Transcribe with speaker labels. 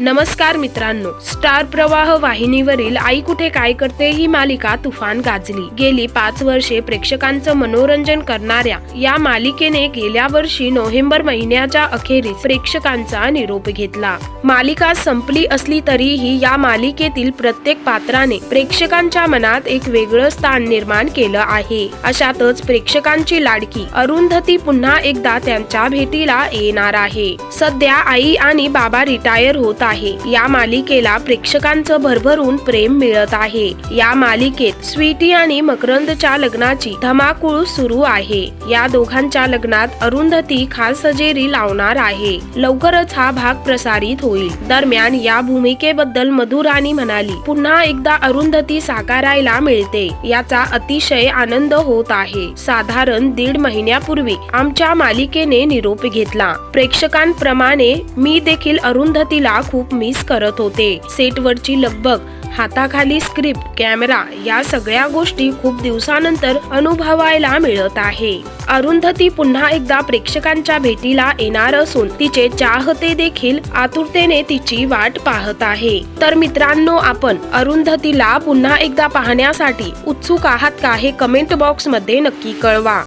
Speaker 1: नमस्कार मित्रांनो स्टार प्रवाह वाहिनीवरील आई कुठे काय करते ही मालिका तुफान गाजली. गेली पाच वर्षे प्रेक्षकांचं मनोरंजन करणाऱ्या या मालिकेने गेल्या वर्षी नोव्हेंबर महिन्याच्या अखेरीस प्रेक्षकांचा निरोप घेतला. मालिका संपली असली तरीही या मालिकेतील प्रत्येक पात्राने प्रेक्षकांच्या मनात एक वेगळं स्थान निर्माण केलं आहे. अशातच प्रेक्षकांची लाडकी अरुंधती पुन्हा एकदा त्यांच्या भेटीला येणार आहे. सध्या आई आणि बाबा रिटायर होत आहे. या मालिकेला प्रेक्षकांचं भरभरून प्रेम मिळत आहे. या मालिकेत स्वीटी आणि मकरंदच्या लग्नाची धमाकूळ सुरू आहे. या दोघांच्या लग्नात अरुंधती खास हजेरी लावणार आहे. लवकरच हा भाग प्रसारित होईल. दरम्यान या भूमिकेबद्दल मधुराणी म्हणाली पुन्हा एकदा अरुंधती साकारायला मिळते. याचा अतिशय आनंद होत आहे. साधारण दीड महिन्यापूर्वी आमच्या मालिकेने निरोप घेतला. प्रेक्षकांप्रमाणे मी देखील अरुंधतीला खूप मिस करत होते. सेटवरची लगबग हाताखाली स्क्रिप्ट कॅमेरा या सगळ्या गोष्टी खूप दिवसानंतर अनुभवायला मिळत आहे. अरुंधती पुन्हा एकदा प्रेक्षकांच्या भेटीला येणार असून तिचे चाहते देखील आतुरतेने तिची वाट पाहत आहे. तर मित्रांनो आपण अरुंधतीला पुन्हा एकदा पाहण्यासाठी उत्सुक आहात का हे कमेंट बॉक्समध्ये नक्की कळवा.